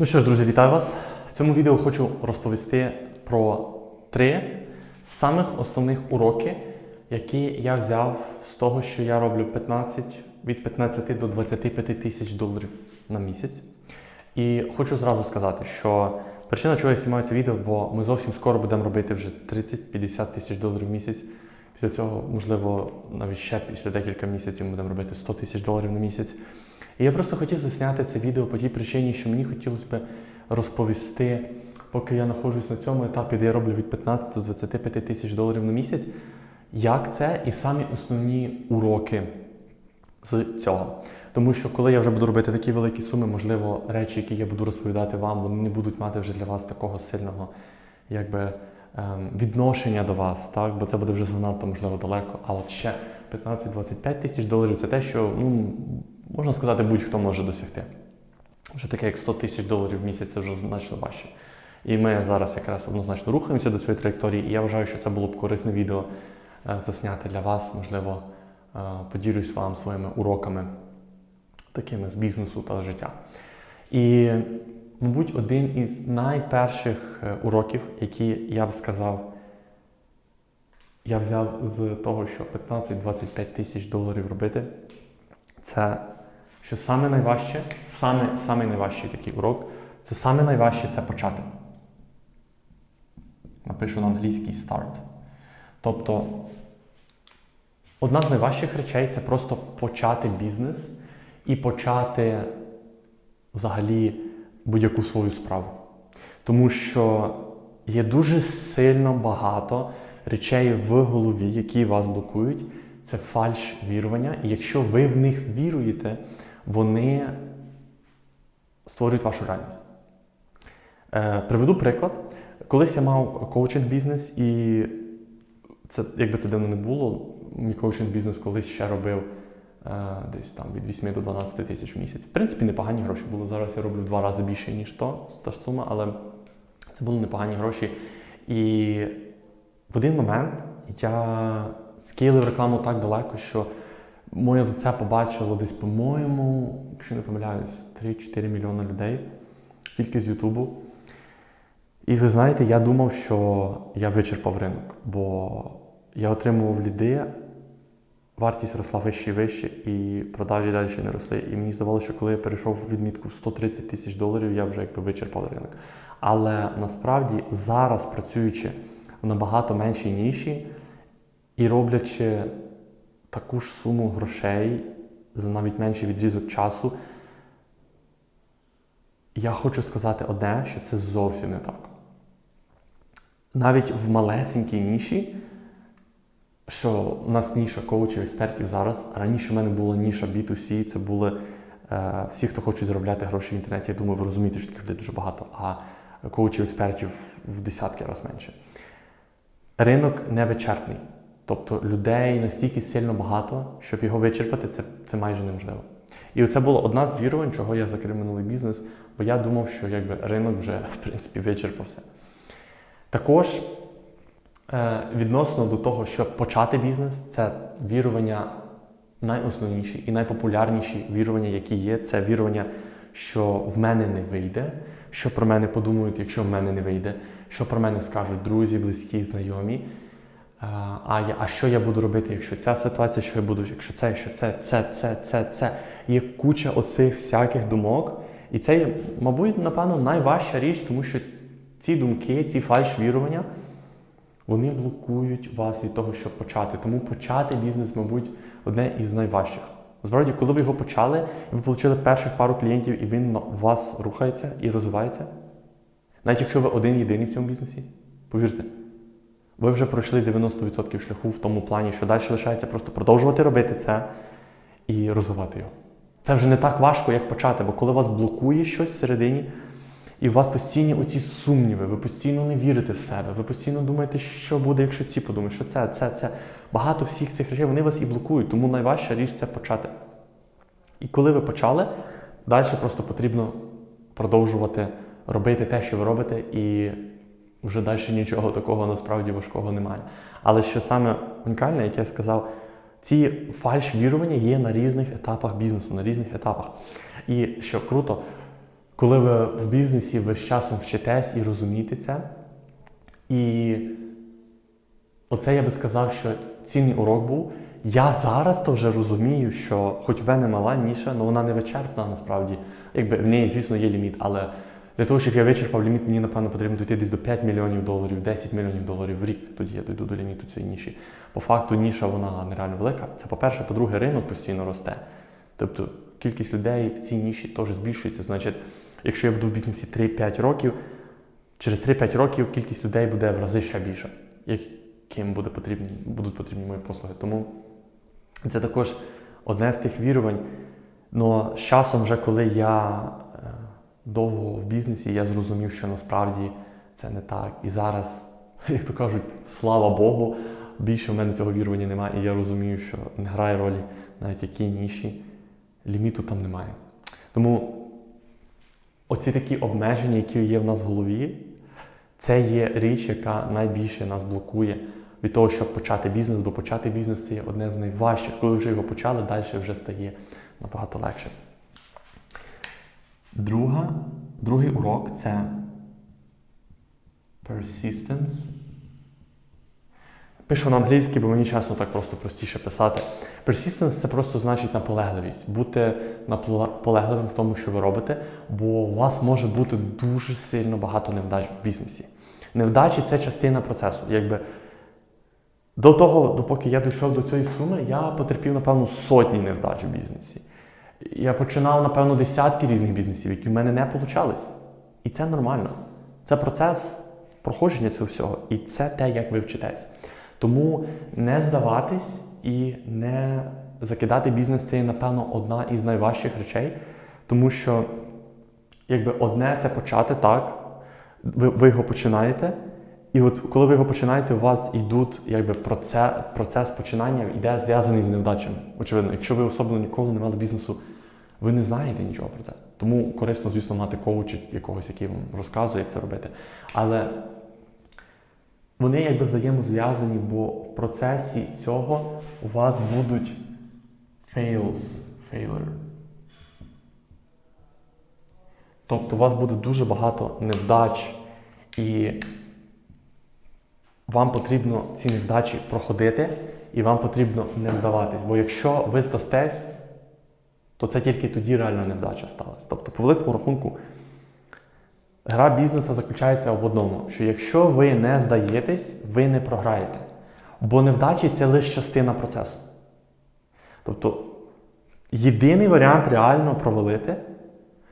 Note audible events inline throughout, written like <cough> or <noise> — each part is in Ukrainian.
Ну що ж, друзі, вітаю вас. В цьому відео хочу розповісти про три самих основних уроки, які я взяв з того, що я роблю 15, від 15 до 25 тисяч доларів на місяць. І хочу зразу сказати, що причина, чого я знімаю це відео, бо ми зовсім скоро будемо робити вже 30-50 тисяч доларів в місяць. Після цього, можливо, навіть ще після декілька місяців ми будемо робити 100 тисяч доларів на місяць. І я просто хотів засняти це відео по тій причині, що мені хотілося б розповісти, поки я знаходжусь на цьому етапі, де я роблю від 15 до 25 тисяч доларів на місяць, як це і самі основні уроки з цього. Тому що коли я вже буду робити такі великі суми, можливо, речі, які я буду розповідати вам, вони не будуть мати вже для вас такого сильного якби, ем, відношення до вас, так? бо це буде вже занадто можливо далеко. А от ще 15-25 тисяч доларів це те, що ну, можна сказати, будь-хто може досягти. Вже таке, як 100 тисяч доларів в місяць, це вже значно важче. І ми зараз якраз однозначно рухаємося до цієї траєкторії, і я вважаю, що це було б корисне відео е, засняти для вас. Можливо, е, поділюсь вам своїми уроками, такими з бізнесу та життя. І, мабуть, один із найперших е, уроків, які я б сказав, я взяв з того, що 15-25 тисяч доларів робити, це що саме найважче, саме, саме найважчий такий урок, це саме найважче це почати. Напишу на англійський start. Тобто, одна з найважчих речей це просто почати бізнес і почати взагалі будь-яку свою справу. Тому що є дуже сильно багато речей в голові, які вас блокують. Це фальш вірування. І якщо ви в них віруєте, вони створюють вашу реальність. Е, приведу приклад. Колись я мав коучинг бізнес, і це, якби це дивно не було, мій коучинг бізнес колись ще робив е, десь там від 8 до 12 тисяч в місяць. В принципі, непогані гроші були. Зараз я роблю два рази більше, ніж то, та ж сума, але це були непогані гроші. І в один момент я скейлив рекламу так далеко, що моє лице побачило десь, по-моєму, якщо не помиляюсь, 3-4 мільйони людей тільки з Ютубу. І ви знаєте, я думав, що я вичерпав ринок, бо я отримував ліди, вартість росла вище і вище, і продажі далі не росли. І мені здавалося, що коли я перейшов в відмітку в 130 тисяч доларів, я вже якби вичерпав ринок. Але насправді зараз, працюючи в набагато меншій ніші і роблячи таку ж суму грошей за навіть менший відрізок часу, я хочу сказати одне, що це зовсім не так. Навіть в малесенькій ніші, що у нас ніша коучів, експертів зараз. Раніше в мене була ніша B2C, це були е, всі, хто хочуть заробляти гроші в інтернеті. Я думаю, ви розумієте, що таких людей дуже багато, а коучів, експертів в десятки разів менше. Ринок невичерпний. Тобто людей настільки сильно багато, щоб його вичерпати, це, це майже неможливо. І це була одна з вірувань, чого я закрив минулий бізнес, бо я думав, що якби ринок вже <laughs> в принципі вичерпався. Також е, відносно до того, щоб почати бізнес, це вірування найосновніші і найпопулярніші вірування, які є, це вірування, що в мене не вийде, що про мене подумають, якщо в мене не вийде, що про мене скажуть друзі, близькі, знайомі. А я, а що я буду робити, якщо ця ситуація, що я буду, якщо це, якщо це, це, це, це, це. Є куча оцих всяких думок. І це, є, мабуть, напевно, найважча річ, тому що ці думки, ці фальш-вірування, вони блокують вас від того, щоб почати. Тому почати бізнес, мабуть, одне із найважчих. Справді, коли ви його почали, і ви отримали перших пару клієнтів, і він у вас рухається і розвивається. Навіть якщо ви один єдиний в цьому бізнесі, повірте. Ви вже пройшли 90% шляху в тому плані, що далі лишається просто продовжувати робити це і розвивати його. Це вже не так важко, як почати, бо коли вас блокує щось всередині, і у вас постійні оці сумніви, ви постійно не вірите в себе, ви постійно думаєте, що буде, якщо ці подумають, що це, це, це. Багато всіх цих речей вони вас і блокують, тому найважча річ це почати. І коли ви почали, далі просто потрібно продовжувати робити те, що ви робите, і вже далі нічого такого насправді важкого немає. Але що саме унікальне, як я сказав, ці фальш-вірування є на різних етапах бізнесу, на різних етапах. І що круто, коли ви в бізнесі, ви з часом вчитесь і розумієте це. І оце я би сказав, що цінний урок був. Я зараз то вже розумію, що хоч в мене мала ніша, але вона не вичерпна насправді. Якби в неї, звісно, є ліміт, але для того, щоб я вичерпав ліміт, мені, напевно, потрібно дійти десь до 5 мільйонів доларів, 10 мільйонів доларів в рік. Тоді я дійду до ліміту цієї ніші. По факту, ніша вона нереально велика. Це по-перше, по-друге, ринок постійно росте. Тобто кількість людей в цій ніші теж збільшується. Значить, якщо я буду в бізнесі 3-5 років, через 3-5 років кількість людей буде в рази ще більша, яким буде потрібні, будуть потрібні мої послуги. Тому це також одне з тих вірувань. Но з часом, вже коли я довго в бізнесі, я зрозумів, що насправді це не так. І зараз, <laughs> як то кажуть, слава Богу, більше в мене цього вірування немає. І я розумію, що не грає ролі навіть які ніші, ліміту там немає. Тому оці такі обмеження, які є в нас в голові, це є річ, яка найбільше нас блокує від того, щоб почати бізнес, бо почати бізнес це є одне з найважчих. Коли вже його почали, далі вже стає набагато легше. Друга, другий урок це persistence. Пишу на англійській, бо мені чесно так просто простіше писати. Persistence це просто значить наполегливість. Бути наполегливим в тому, що ви робите, бо у вас може бути дуже сильно багато невдач в бізнесі. Невдачі це частина процесу. Якби до того, допоки я дійшов до цієї суми, я потерпів, напевно, сотні невдач у бізнесі. Я починав, напевно, десятки різних бізнесів, які в мене не получались. І це нормально. Це процес проходження цього всього. І це те, як ви вчитесь. Тому не здаватись і не закидати бізнес це є, напевно, одна із найважчих речей. Тому що, якби одне це почати так, ви, ви його починаєте. І от коли ви його починаєте, у вас йдуть якби процес, процес починання йде зв'язаний з невдачами. Очевидно, якщо ви особливо ніколи не мали бізнесу, ви не знаєте нічого про це. Тому корисно, звісно, мати коуча якогось, який вам розказує, як це робити. Але вони якби взаємозв'язані, бо в процесі цього у вас будуть fails, failure. Тобто у вас буде дуже багато невдач і вам потрібно ці невдачі проходити, і вам потрібно не здаватись. Бо якщо ви здастесь, то це тільки тоді реальна невдача сталася. Тобто, по великому рахунку, гра бізнесу заключається в одному: що якщо ви не здаєтесь, ви не програєте. Бо невдачі це лише частина процесу. Тобто, єдиний варіант реально провалити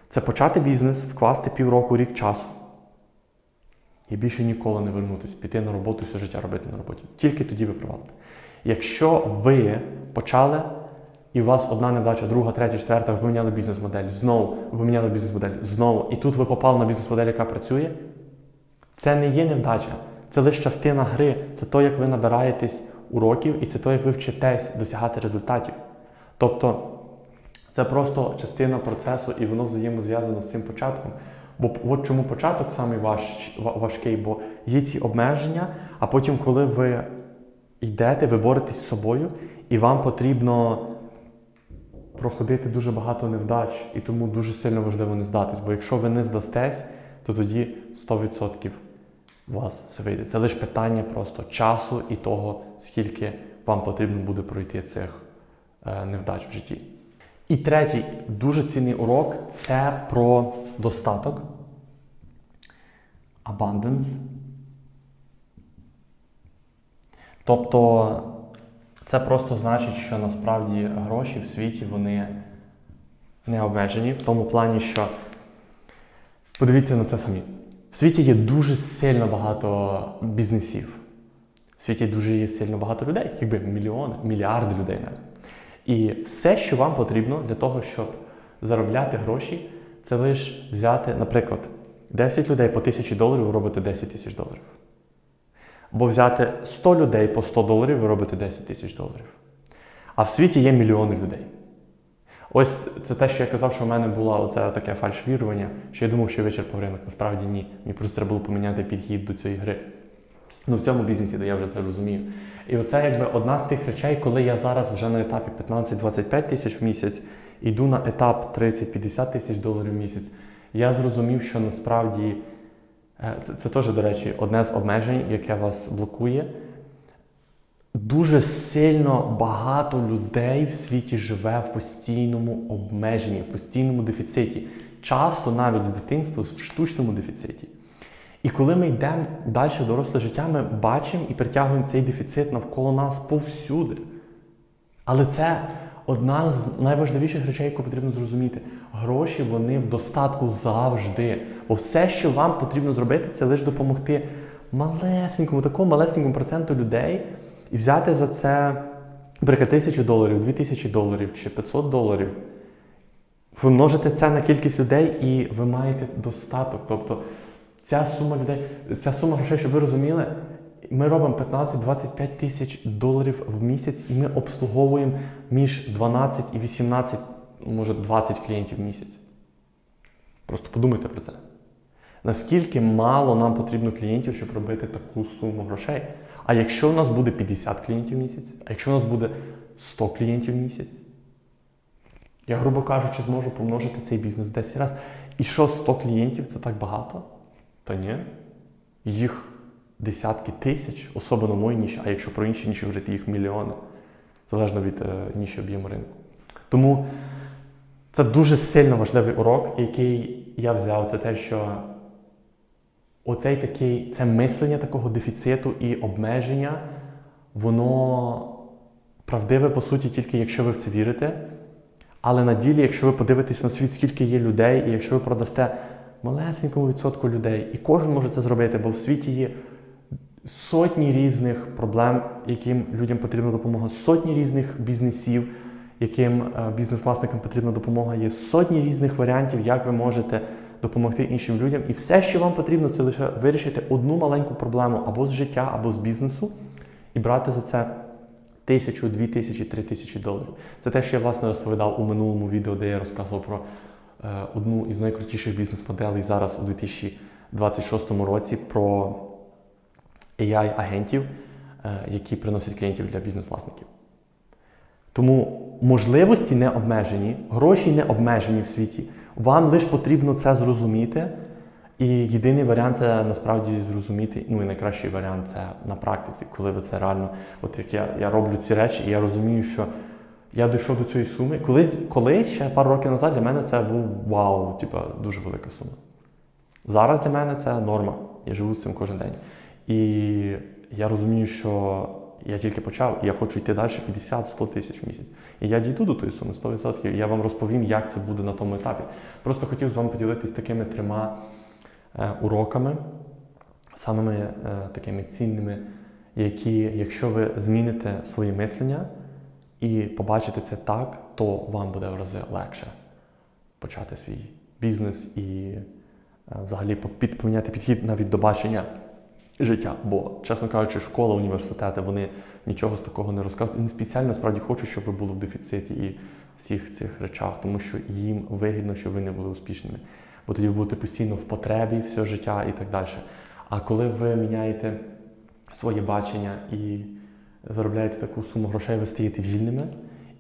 це почати бізнес, вкласти півроку, рік часу. І більше ніколи не вернутися, піти на роботу все життя робити на роботі. Тільки тоді ви провалите. Якщо ви почали, і у вас одна невдача, друга, третя, четверта, ви поміняли бізнес-модель, знову ви поміняли бізнес-модель, знову, і тут ви попали на бізнес-модель, яка працює, це не є невдача. Це лише частина гри, це то, як ви набираєтесь уроків, і це то, як ви вчитесь досягати результатів. Тобто це просто частина процесу, і воно взаємозв'язано з цим початком. Бо от чому початок самий важ, важкий, бо є ці обмеження, а потім, коли ви йдете, ви боретесь з собою, і вам потрібно проходити дуже багато невдач, і тому дуже сильно важливо не здатись. Бо якщо ви не здастесь, то тоді 100% у вас все вийде. Це лише питання просто часу і того, скільки вам потрібно буде пройти цих е, невдач в житті. І третій дуже цінний урок це про достаток. Abundance. Тобто це просто значить, що насправді гроші в світі вони не обмежені в тому плані, що подивіться на це самі. В світі є дуже сильно багато бізнесів. В світі дуже є сильно багато людей, якби мільйони, мільярди людей навіть. І все, що вам потрібно для того, щоб заробляти гроші, це лише взяти, наприклад, 10 людей по 1000 доларів ви робите 10 тисяч доларів. Або взяти 100 людей по 100 доларів ви робите 10 тисяч доларів. А в світі є мільйони людей. Ось це те, що я казав, що в мене було оце таке фальшвірування, що я думав, що я вичерпав ринок. Насправді ні. Мені просто треба було поміняти підхід до цієї гри. Ну, в цьому бізнесі, де я вже це розумію. І оце якби одна з тих речей, коли я зараз вже на етапі 15-25 тисяч в місяць, йду на етап 30-50 тисяч доларів в місяць. Я зрозумів, що насправді е, це, це теж, до речі, одне з обмежень, яке вас блокує. Дуже сильно багато людей в світі живе в постійному обмеженні, в постійному дефіциті. Часто навіть з дитинства в штучному дефіциті. І коли ми йдемо далі в доросле життя, ми бачимо і притягуємо цей дефіцит навколо нас повсюди. Але це одна з найважливіших речей, яку потрібно зрозуміти. Гроші вони в достатку завжди. Бо все, що вам потрібно зробити, це лише допомогти малесенькому, такому малесенькому проценту людей і взяти за це, наприклад, тисячу доларів, дві тисячі доларів чи 500 доларів. Ви множите це на кількість людей і ви маєте достаток. Тобто ця сума людей, ця сума грошей, щоб ви розуміли, ми робимо 15-25 тисяч доларів в місяць, і ми обслуговуємо між 12 і 18, може 20 клієнтів в місяць. Просто подумайте про це. Наскільки мало нам потрібно клієнтів, щоб робити таку суму грошей? А якщо у нас буде 50 клієнтів в місяць, а якщо у нас буде 100 клієнтів в місяць, я, грубо кажучи, зможу помножити цей бізнес 10 разів. І що 100 клієнтів це так багато? Та ні. Їх десятки тисяч, особливо мої ніші, а якщо про інші ніші говорити, їх мільйони, залежно від е, ніші об'єму ринку. Тому це дуже сильно важливий урок, який я взяв, це те, що оцей такий, це мислення такого дефіциту і обмеження, воно правдиве, по суті, тільки якщо ви в це вірите. Але на ділі, якщо ви подивитесь на світ, скільки є людей, і якщо ви продасте малесенькому відсотку людей, і кожен може це зробити, бо в світі є сотні різних проблем, яким людям потрібна допомога, сотні різних бізнесів, яким е, бізнес-власникам потрібна допомога, є сотні різних варіантів, як ви можете допомогти іншим людям. І все, що вам потрібно, це лише вирішити одну маленьку проблему або з життя, або з бізнесу, і брати за це тисячу, дві тисячі, три тисячі доларів. Це те, що я власне розповідав у минулому відео, де я розказував про е, одну із найкрутіших бізнес-моделей зараз у 2026 році про AI-агентів, е, які приносять клієнтів для бізнес-власників. Тому можливості не обмежені, гроші не обмежені в світі. Вам лише потрібно це зрозуміти. І єдиний варіант це насправді зрозуміти. Ну і найкращий варіант це на практиці, коли ви це реально. От як я я роблю ці речі, і я розумію, що я дійшов до цієї суми. Колись, колись ще пару років назад для мене це був вау, типа дуже велика сума. Зараз для мене це норма. Я живу з цим кожен день. І я розумію, що я тільки почав, і я хочу йти далі 50-100 тисяч в місяць. І я дійду до тої суми 100%. І я вам розповім, як це буде на тому етапі. Просто хотів з вами поділитися такими трьома е, уроками, самими е, такими цінними, які, якщо ви зміните своє мислення і побачите це так, то вам буде в рази легше почати свій бізнес і е, взагалі під- підхід навіть до бачення життя. Бо, чесно кажучи, школа, університети, вони нічого з такого не розказують. Не спеціально справді хочуть, щоб ви були в дефіциті і всіх цих речах, тому що їм вигідно, щоб ви не були успішними. Бо тоді ви будете постійно в потребі все життя і так далі. А коли ви міняєте своє бачення і заробляєте таку суму грошей, ви стаєте вільними,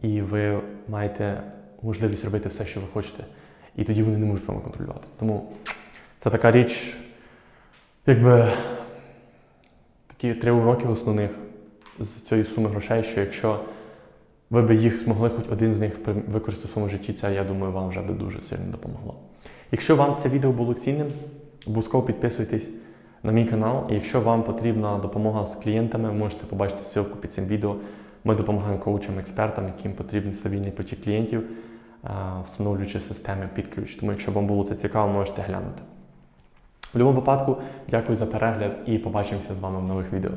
і ви маєте можливість робити все, що ви хочете. І тоді вони не можуть вами контролювати. Тому це така річ, якби такі три уроки основних з цієї суми грошей, що якщо ви би їх змогли хоч один з них використати в своєму житті, це, я думаю, вам вже би дуже сильно допомогло. Якщо вам це відео було цінним, обов'язково підписуйтесь на мій канал. І якщо вам потрібна допомога з клієнтами, можете побачити ссылку під цим відео. Ми допомагаємо коучам, експертам, яким потрібен стабільний потік клієнтів, е, встановлюючи системи під ключ. Тому, якщо вам було це цікаво, можете глянути. В будь-якому випадку, дякую за перегляд і побачимося з вами в нових відео.